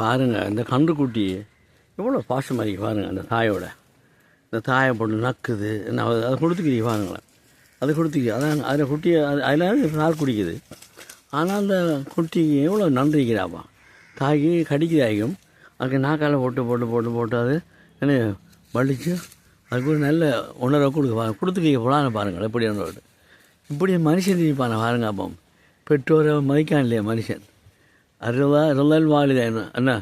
பாருங்கள் இந்த கன்றுக்குட்டி எவ்வளோ பாசமாக இருக்கு பாருங்கள் அந்த தாயோட. இந்த தாயை போட்டு நக்குது என்ன அதை கொடுத்துக்கிறீங்க பாருங்களேன். அதை கொடுத்துக்கி அதான் அதில் குட்டி அது அதில் பால் குடிக்குது. ஆனால் அந்த குட்டி எவ்வளோ நன்றிக்கிறாப்பா தாய்க்கு கடிக்கிறாயும் அதுக்கு நாக்கால் போட்டு போட்டு போட்டு போட்டு அது என்ன வலிச்சு அதுக்கு ஒரு நல்ல உணர்வை கொடுக்க பாருங்க. கொடுத்துக்க போலான்னு பாருங்கள் எப்படி உணர்வு இப்படி மனுஷன் இருப்பான பாருங்க அப்போ. பெற்றோரை மதிக்கான் இல்லையா மனுஷன்? அருளா ரிலல் வாலிதான் அண்ணா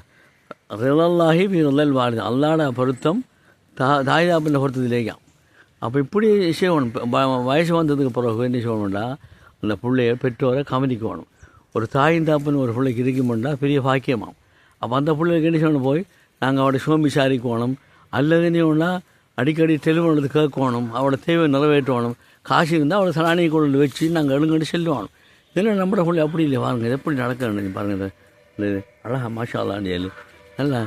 ரிலல்லாகி ரிலல் வாலிதான் அல்லாட பொருத்தம் தா தாய் தாப்பின பொருத்தத்திலேக்காம் அப்போ இப்படி செய்யணும் வயசு வந்ததுக்கு பிறகு என்ன செய்யணும்டா? அந்த பிள்ளைய பெற்றோரை கவனிக்கணும் ஒரு தாயின் தாப்புன்னு ஒரு பிள்ளைக்கு இருக்குமெண்டா பெரிய பாக்கியமாம். அப்போ அந்த பிள்ளைக்கு என்ன செய்யணும் போய்? நாங்கள் அவட சுகம் விசாரிக்கணும் அல்லது என்ன அடிக்கடி டெலிஃபோனில் கேட்கணும் அவளோட தேவை நிறைவேற்றணும் காசு இருந்தால் அவளை சலானி கொண்டு வச்சு நாங்கள் எழுங்கன்னு செல்லுவோம் இல்லை நம்மளை பிள்ளை? அப்படி இல்லை பாருங்க எப்படி நடக்கணும் பாருங்க அழகா மாஷா அல்லான்னு சொல்லி. நல்லா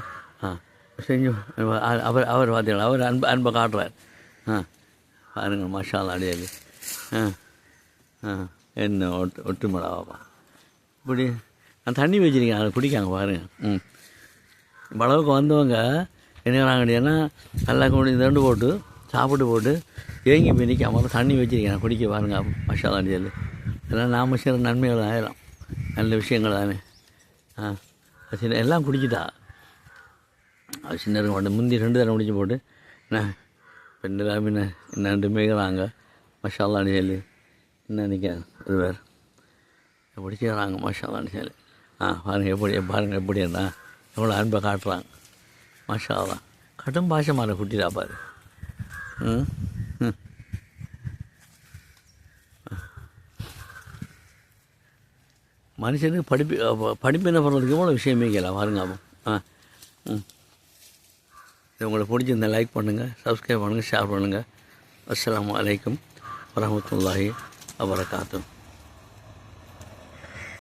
ஆ செஞ்சு அவர் அவர் பார்த்தீங்களா? அவர் அன்பு அன்பை காட்டுறார். ஆ பாருங்கள் மாஷா அல்லான்னு சொல்லி. ஆ ஆ என்ன ஒட்டு ஒட்டு மிளகாப்பா இப்படி நான் தண்ணி வச்சுருக்கேன் அதை குடிக்காங்க பாருங்கள் ம். இவ்வளவுக்கு வந்தவங்க என்ன செய்றாங்கன்னா நல்லா கொண்டு தண்டு போட்டு சாப்பிட்டு போட்டு ஏங்கி போய் நிற்காம தண்ணி வச்சுருக்கேன் குடிக்க பாருங்க மசாலா சொல்லி. இதெல்லாம் நாம செய்கிற நன்மைகள் ஆயிரும். நல்ல விஷயங்கள் தானே ஆ சின்ன எல்லாம் குடிச்சிட்டா. அது சின்ன கொண்டு முந்தி ரெண்டு தடவை முடிச்சு போட்டு என்ன பெண்ணு பின்ன என்ன ரெண்டு மேய்கிறாங்க மசாலான்னு சொல்லி. என்ன நிற்கிறேன் இது வேறு எப்படி செய்கிறாங்க மஷாலான்னு சொல்லி. ஆ பாருங்கள் எப்படி பாருங்கள் எப்படி இருந்தா எவ்வளோ அன்பை காட்டுறாங்க. மஷாலா கடும் பாஷமான குட்டிடா பாரு. ம்? மனுஷனுக்கு படிப்பு படிப்பின பண்ணுறதுக்கு எவ்வளோ விஷயமே கேட்கலாம். பாருங்க ஆ ம். இது உங்களுக்கு பிடிச்சிருந்தா லைக் பண்ணுங்கள் சப்ஸ்கிரைப் பண்ணுங்கள் ஷேர் பண்ணுங்கள் அஸ்ஸலாமு அலைக்கும் அவரை வபரகாத்துஹு.